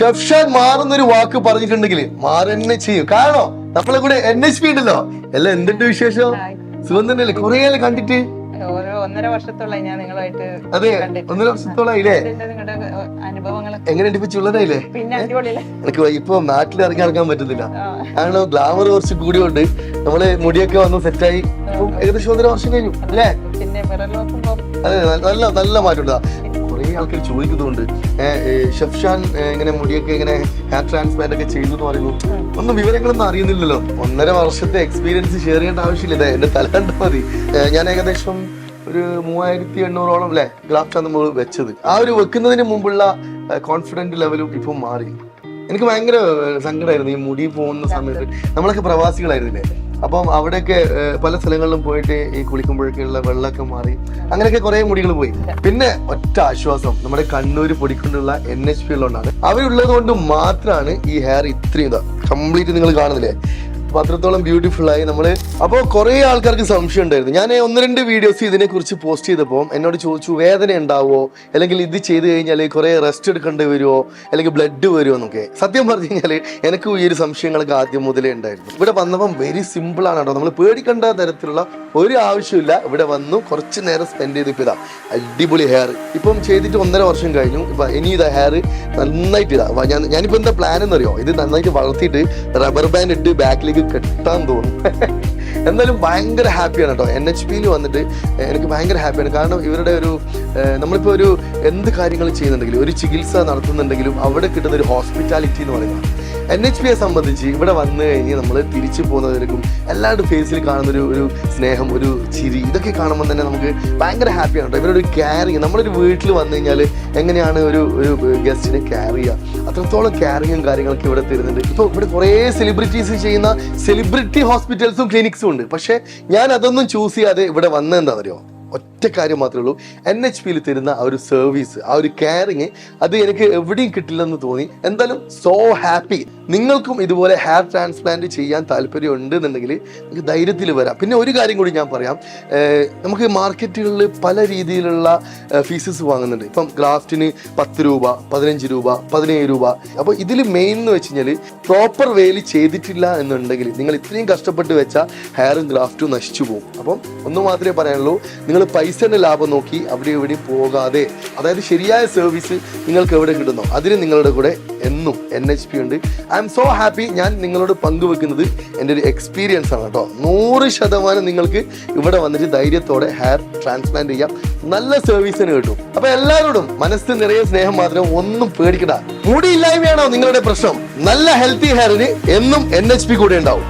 ഷെഫ്ഷാൻ മാറുന്നൊരു വാക്ക് പറഞ്ഞിട്ടുണ്ടെങ്കിൽ മാറന്നെ ചെയ്യും. കാരണം നമ്മളെ കൂടെ എൻ എച്ച് പി ഉണ്ടല്ലോ. എല്ലാം എന്തുണ്ട് വിശേഷം? സുഖന്തല്ലേ സുഖം തന്നെയല്ലേ? കുറേ കണ്ടിട്ട്. ഒന്നര വർഷത്തോളായി ഞാൻ നിങ്ങളുമായിട്ട് അതെ ഒന്നര വർഷത്തോളായില്ലേ എങ്ങനെയുണ്ട് ഇപ്പൊ ചുള്ളനായില്ലേ എനിക്ക് ഇപ്പൊ നാട്ടിൽ ഇറങ്ങി നടക്കാൻ പറ്റുന്നില്ല കാരണം ഗ്ലാമർ കുറച്ച് കൂടിയുണ്ട്. നമ്മൾ മുടിയൊക്കെ വന്ന് സെറ്റായി ഏകദേശം ഒന്നര വർഷം കഴിഞ്ഞു അല്ലേ? അതെ നല്ല നല്ല മാറ്റമുണ്ട് കുറേ ആൾക്കാർ ചോദിക്കുന്നുണ്ട് ഷെഫ്ഷാൻ ഇങ്ങനെ മുടിയൊക്കെ ഇങ്ങനെ ഹെയർ ട്രാൻസ്പ്ലാന്റ് ഒക്കെ ചെയ്തു എന്ന് പറയുന്നു. ഒന്നും വിവരങ്ങളൊന്നും അറിയുന്നില്ലല്ലോ. ഒന്നര വർഷത്തെ എക്സ്പീരിയൻസ് ഷെയർ ചെയ്യേണ്ട ആവശ്യമില്ല. ഇതാ എന്റെ തല കണ്ട മതി. ഞാൻ ഏകദേശം ഒരു മൂവായിരത്തി എണ്ണൂറോളം അല്ലേ ഗ്രാഫ്റ്റാണ് നമ്മൾ വെച്ചത്. ആ ഒരു വെക്കുന്നതിന് മുമ്പുള്ള കോൺഫിഡന്റ് ലെവലും ഇപ്പം മാറി. എനിക്ക് ഭയങ്കര സങ്കടമായിരുന്നു ഈ മുടി പോകുന്ന സമയത്ത്. നമ്മളൊക്കെ പ്രവാസികളായിരുന്നില്ലേ? അപ്പം അവിടെയൊക്കെ പല സ്ഥലങ്ങളിലും പോയിട്ട് ഈ കുളിക്കുമ്പോഴൊക്കെയുള്ള വെള്ളമൊക്കെ മാറി അങ്ങനെയൊക്കെ കുറെ മുടികൾ പോയി. പിന്നെ ഒറ്റ ആശ്വാസം നമ്മുടെ കണ്ണൂര് പൊടിക്കൊണ്ടുള്ള എൻ എച്ച് പി ഉള്ളതുകൊണ്ടാണ്. അവരുള്ളത് കൊണ്ട് മാത്രമാണ് ഈ ഹെയർ ഇത്രയും ഇതാ. കംപ്ലീറ്റ് നിങ്ങൾ കാണുന്നില്ലേ? അപ്പൊ അത്രത്തോളം ബ്യൂട്ടിഫുൾ ആയി നമ്മൾ അപ്പോൾ കുറേ ആൾക്കാർക്ക് സംശയം ഉണ്ടായിരുന്നു. ഞാൻ ഒന്ന് രണ്ട് വീഡിയോസ് ഇതിനെക്കുറിച്ച് പോസ്റ്റ് ചെയ്തപ്പോൾ എന്നോട് ചോദിച്ചു വേദന ഉണ്ടാവുമോ അല്ലെങ്കിൽ ഇത് ചെയ്ത് കഴിഞ്ഞാൽ കുറേ റെസ്റ്റ് എടുക്കേണ്ടി വരുമോ അല്ലെങ്കിൽ ബ്ലഡ് വരുമോ എന്നൊക്കെ. സത്യം പറഞ്ഞു കഴിഞ്ഞാൽ എനിക്ക് ഈ ഒരു സംശയങ്ങളൊക്കെ ആദ്യം മുതലേ ഉണ്ടായിരുന്നു. ഇവിടെ വന്നപ്പം വെരി സിമ്പിൾ ആണ് കേട്ടോ. നമ്മൾ പേടിക്കേണ്ട തരത്തിലുള്ള ഒരു ആവശ്യമില്ല ഇവിടെ വന്നു കുറച്ച് നേരം സ്പെൻഡ് ചെയ്ത് ഇപ്പൊ ഇതാ. അടിപൊളി ഹെയർ ഇപ്പം ചെയ്തിട്ട് ഒന്നര വർഷം കഴിഞ്ഞു. ഇപ്പൊ ഇനി ഇതാ ഹെയർ നന്നായിട്ട് ഇതാ. ഞാൻ ഞാനിപ്പോ എന്താ പ്ലാൻ എന്നറിയോ ഇത് നന്നായിട്ട് വളർത്തിയിട്ട് റബ്ബർ ബാൻഡ് ഇട്ട് ബാക്കിലേക്ക് കെട്ടാൻ തോന്നും. എന്നാലും ഭയങ്കര ഹാപ്പിയാണ് കേട്ടോ. എൻ എച്ച് പിയിൽ വന്നിട്ട് എനിക്ക് ഭയങ്കര ഹാപ്പിയാണ്. കാരണം ഇവരുടെ ഒരു നമ്മളിപ്പോൾ നമ്മളിപ്പോ ഒരു എന്ത് കാര്യങ്ങൾ ചെയ്യുന്നുണ്ടെങ്കിലും ഒരു ചികിത്സ നടത്തുന്നുണ്ടെങ്കിലും അവിടെ കിട്ടുന്ന ഒരു ഹോസ്പിറ്റാലിറ്റി എന്ന് പറയുന്നത് എൻ എച്ച് പിയെ സംബന്ധിച്ച് ഇവിടെ വന്നു കഴിഞ്ഞ് നമ്മൾ തിരിച്ചു പോകുന്നവർക്കും എല്ലാവരുടെ ഫേസിൽ കാണുന്ന ഒരു ഒരു സ്നേഹം ഒരു ചിരി ഇതൊക്കെ കാണുമ്പോൾ തന്നെ നമുക്ക് ഭയങ്കര ഹാപ്പിയാണ് കേട്ടോ. ഇവരൊരു കെയറിങ് നമ്മളൊരു വീട്ടിൽ വന്നു കഴിഞ്ഞാൽ എങ്ങനെയാണ് ഒരു ഒരു ഗസ്റ്റിനെ കെയർ ചെയ്യുക? അത്രത്തോളം കെയറിങ്ങും കാര്യങ്ങളൊക്കെ ഇവിടെ തരുന്നുണ്ട്. ഇപ്പോൾ ഇവിടെ കുറേ സെലിബ്രിറ്റീസ് ചെയ്യുന്ന സെലിബ്രിറ്റി ഹോസ്പിറ്റൽസും ക്ലിനിക്സും ഉണ്ട്. പക്ഷേ ഞാൻ അതൊന്നും ചൂസ് ചെയ്യാതെ ഇവിടെ വന്നത് എന്താ ഒറ്റ കാര്യം മാത്രമേ ഉള്ളൂ. എൻ എച്ച് പിയിൽ തരുന്ന ആ ഒരു സർവീസ് ആ ഒരു കെയറിങ് അത് എനിക്ക് എവിടെയും കിട്ടില്ലെന്ന് തോന്നി. എന്തായാലും സോ ഹാപ്പി നിങ്ങൾക്കും ഇതുപോലെ ഹെയർ ട്രാൻസ്പ്ലാന്റ് ചെയ്യാൻ താല്പര്യം ഉണ്ട് എന്നുണ്ടെങ്കിൽ നിങ്ങൾക്ക് ധൈര്യത്തിൽ വരാം. പിന്നെ ഒരു കാര്യം കൂടി ഞാൻ പറയാം. നമുക്ക് മാർക്കറ്റുകളിൽ പല രീതിയിലുള്ള ഫീസസ് വാങ്ങുന്നുണ്ട്. ഇപ്പം ഗ്രാഫ്റ്റിന് പത്ത് രൂപ പതിനഞ്ച് രൂപ പതിനേഴ് രൂപ. അപ്പോൾ ഇതിൽ മെയിൻ എന്ന് വെച്ച് കഴിഞ്ഞാൽ പ്രോപ്പർ വേയിൽ ചെയ്തിട്ടില്ല എന്നുണ്ടെങ്കിൽ നിങ്ങൾ ഇത്രയും കഷ്ടപ്പെട്ട് വെച്ച ഹെയറും ഗ്രാഫ്റ്റും നശിച്ചു പോകും. അപ്പം ഒന്ന് മാത്രമേ പറയാനുള്ളൂ നിങ്ങൾ പൈസയുടെ ലാഭം നോക്കി അവിടെ എവിടെയും പോകാതെ അതായത് ശരിയായ സർവീസ് നിങ്ങൾക്ക് എവിടെ കിട്ടുന്നു അതിന് നിങ്ങളുടെ കൂടെ എന്നും എൻ എച്ച് പി ഉണ്ട്. ഐ എം സോ ഹാപ്പി ഞാൻ നിങ്ങളോട് പങ്കുവെക്കുന്നത് എന്റെ ഒരു എക്സ്പീരിയൻസ് ആണ് കേട്ടോ. നൂറ് ശതമാനം നിങ്ങൾക്ക് ഇവിടെ വന്നിട്ട് ധൈര്യത്തോടെ ഹെയർ ട്രാൻസ്പ്ലാന്റ് ചെയ്യാം. നല്ല സർവീസിന് കിട്ടും. അപ്പൊ എല്ലാവരോടും മനസ്സ് നിറയെ സ്നേഹം മാത്രം ഒന്നും പേടിക്കണ്ട. മുടിയില്ലായ്മയാണോ നിങ്ങളുടെ പ്രശ്നം? നല്ല ഹെൽത്തി ഹെയറിന് എന്നും എൻ എച്ച് പി കൂടെ ഉണ്ടാവും.